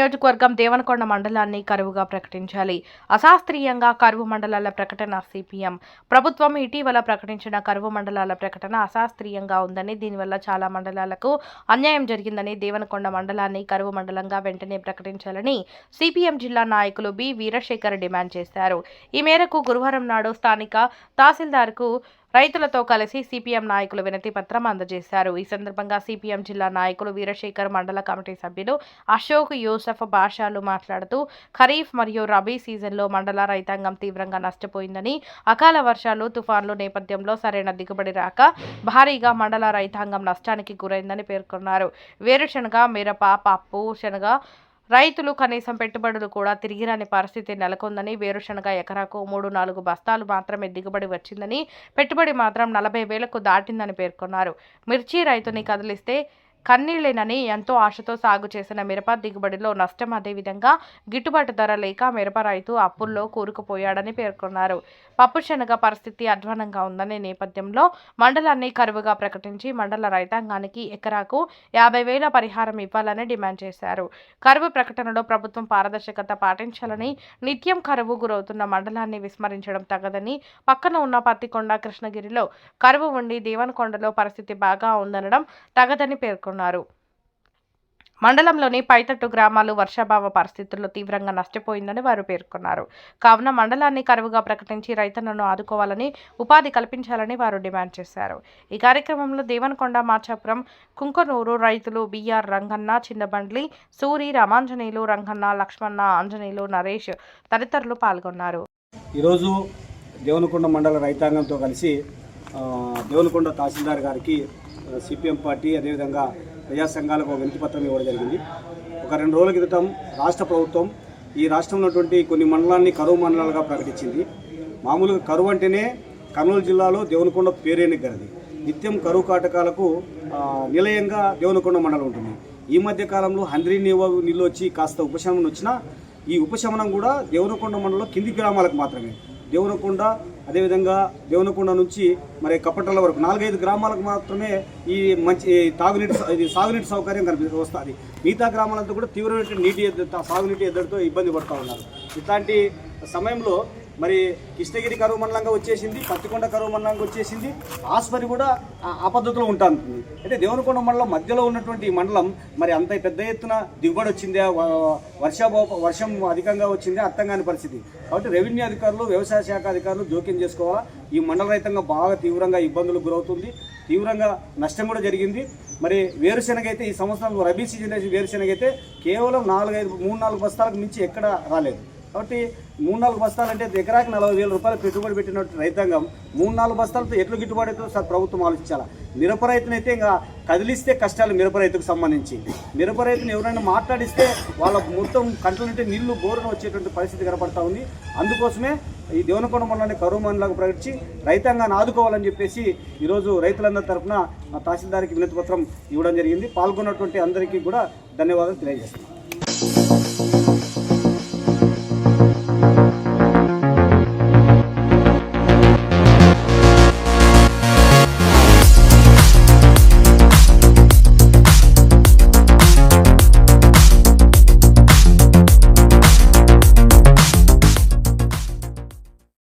నియోజకవర్గం దేవనకొండ మండలాన్ని కరువుగా ప్రకటించాలి. అశాస్త్రీయంగా కరువు మండలాల ప్రకటన సిపిఎం. ప్రభుత్వం ఇటీవల ప్రకటించిన కరువు మండలాల ప్రకటన అశాస్త్రీయంగా ఉందని దీనివల్ల చాలా మండలాలకు అన్యాయం జరిగిందని దేవనకొండ మండలాన్ని కరువు మండలంగా వెంటనే ప్రకటించాలని సిపిఎం జిల్లా నాయకులు బి వీరశేఖర్ డిమాండ్ చేశారు. ఈ మేరకు గురువారం నాడు స్థానిక తహసీల్దార్కు రైతులతో కలిసి సిపిఎం నాయకులు వినతి పత్రం అందజేశారు. ఈ సందర్భంగా సిపిఎం జిల్లా నాయకులు వీరశేఖర్ మండల కమిటీ సభ్యులు అశోక్ యూసఫ్ బాషాలు మాట్లాడుతూ ఖరీఫ్ మరియు రబీ సీజన్లో మండల రైతాంగం తీవ్రంగా నష్టపోయిందని అకాల వర్షాలు తుఫాన్లు నేపథ్యంలో సరైన దిగుబడి రాక భారీగా మండల రైతాంగం నష్టానికి గురైందని పేర్కొన్నారు. వేరుశనగ మిరప పప్పు శనగ రైతులు కనీసం పెట్టుబడులు కూడా తిరిగిరాని పరిస్థితి నెలకొందని వేరుశనగ ఎకరాకు మూడు నాలుగు బస్తాలు మాత్రమే దిగుబడి వచ్చిందని పెట్టుబడి మాత్రం నలభై వేలకు దాటిందని పేర్కొన్నారు. మిర్చి రైతుని కదిలిస్తే కన్నీళ్ళేనని ఎంతో ఆశతో సాగు చేసిన మిరప దిగుబడిలో నష్టం అదేవిధంగా గిట్టుబాటు ధర లేక మిరప రైతు అప్పుల్లో కూరుకుపోయాడని పేర్కొన్నారు. పప్పు శనగ పరిస్థితి అధ్వానంగా ఉందనే నేపథ్యంలో మండలాన్ని కరువుగా ప్రకటించి మండల రైతాంగానికి ఎకరాకు యాభై వేల పరిహారం ఇవ్వాలని డిమాండ్ చేశారు. కరువు ప్రకటనలో ప్రభుత్వం పారదర్శకత పాటించాలని నిత్యం కరువు గురవుతున్న మండలాన్ని విస్మరించడం తగదని పక్కన ఉన్న పత్తికొండ కృష్ణగిరిలో కరువు ఉండి దేవనకొండలో పరిస్థితి బాగా ఉందనడం తగదని పేర్కొన్నారు. మండలంలోని పైతట్టు గ్రామాలు వర్షాభావ పరిస్థితుల్లో తీవ్రంగా నష్టపోయిందని వారు పేర్కొన్నారు. కావున మండలాన్ని కరువుగా ప్రకటించి రైతన్నను ఆదుకోవాలని ఉపాధి కల్పించాలని వారు డిమాండ్ చేశారు. ఈ కార్యక్రమంలో దేవనకొండ మాచాపురం కుంకనూరు రైతులు బిఆర్ రంగన్న చిన్నబండ్లి సూరి రామాంజనేయులు రంగన్న లక్ష్మణ ఆంజనేయులు నరేష్ తదితరులు పాల్గొన్నారు. ఈరోజు దేవనకొండ మండల రైతాంగంతో కలిసి దేవనకొండ తహసీల్దార్ గారికి సిపిఎం పార్టీ అదేవిధంగా ప్రజా సంఘాలకు వినతి పత్రం ఇవ్వడం జరిగింది. ఒక రెండు రోజుల క్రితం రాష్ట్ర ప్రభుత్వం ఈ రాష్ట్రంలో ఉన్నటువంటి కొన్ని మండలాన్ని కరువు మండలాలుగా ప్రకటించింది. మామూలుగా కరువు అంటేనే కర్నూలు జిల్లాలో దేవనకొండ పేరేని గలది నిత్యం కరువు కాటకాలకు నిలయంగా దేవనకొండ మండలం ఉంటుంది. ఈ మధ్య కాలంలో హంద్రీ నీళ్ళు వచ్చి కాస్త ఉపశమనం వచ్చినా ఈ ఉపశమనం కూడా దేవనకొండ మండలంలో కింది గ్రామాలకు మాత్రమే. దేవనకొండ అదేవిధంగా దేవనకొండ నుంచి మరి కప్పటల వరకు నాలుగైదు గ్రామాలకు మాత్రమే ఈ మంచి తాగునీటి ఇది సాగునీటి సౌకర్యం కనిపి వస్తుంది. మిగతా గ్రామాలంతా కూడా తీవ్రమైన నీటి సాగునీటి ఎద్దడితో ఇబ్బంది పడుతూ ఉన్నారు. ఇట్లాంటి సమయంలో మరి కృష్ణగిరి కరువు మండలంగా వచ్చేసింది పత్తికొండ కరువు మండలంగా వచ్చేసింది. ఆస్పరి కూడా ఆ- పద్ధతిలో ఉంటుంది. అయితే దేవనకొండ మండలం మధ్యలో ఉన్నటువంటి ఈ మండలం మరి అంత పెద్ద ఎత్తున దిగుబడి వచ్చిందా? వ- వర్షం అధికంగా వచ్చిందా? అర్థం కాని పరిస్థితి. కాబట్టి రెవెన్యూ అధికారులు వ్యవసాయ శాఖ అధికారులు జోక్యం చేసుకోవాలా? ఈ మండల రైతంగా బాగా తీవ్రంగా ఇబ్బందులకు గురవుతుంది. తీవ్రంగా నష్టం కూడా జరిగింది. మరి వేరుశెనగ అయితే ఈ సంవత్సరం రబీ సీజన్ వేరుశెనగ అయితే కేవలం నాలుగైదు మూడు నాలుగు బస్తాలకు మించి ఎక్కడ రాలేదు. కాబట్టి మూడు నాలుగు బస్తాలంటే ఎకరాకి నలభై వేల రూపాయలు పెట్టుబడి పెట్టినట్టు రైతాంగం మూడు నాలుగు బస్తాలతో ఎట్లు గిట్టుబాటు అవుతుందో సార్ ప్రభుత్వం ఆలోచించాలా? మిరప రైతునైతే ఇంకా కదిలిస్తే కష్టాలు మిరప రైతుకు సంబంధించి. మిరప రైతుని ఎవరైనా మాట్లాడిస్తే వాళ్ళ మొత్తం కంట్ల నుండి నీళ్ళు బోరున వచ్చేటువంటి పరిస్థితి కనపడతా ఉంది. అందుకోసమే ఈ దేవనకొండ మండలాన్ని కరువు మండలాగా ప్రకటించి రైతాంగాన్ని ఆదుకోవాలని చెప్పేసి ఈరోజు రైతులందరి తరఫున తహసీల్దార్కి వినతి పత్రం ఇవ్వడం జరిగింది. పాల్గొన్నటువంటి అందరికీ కూడా ధన్యవాదాలు తెలియజేస్తున్నాను.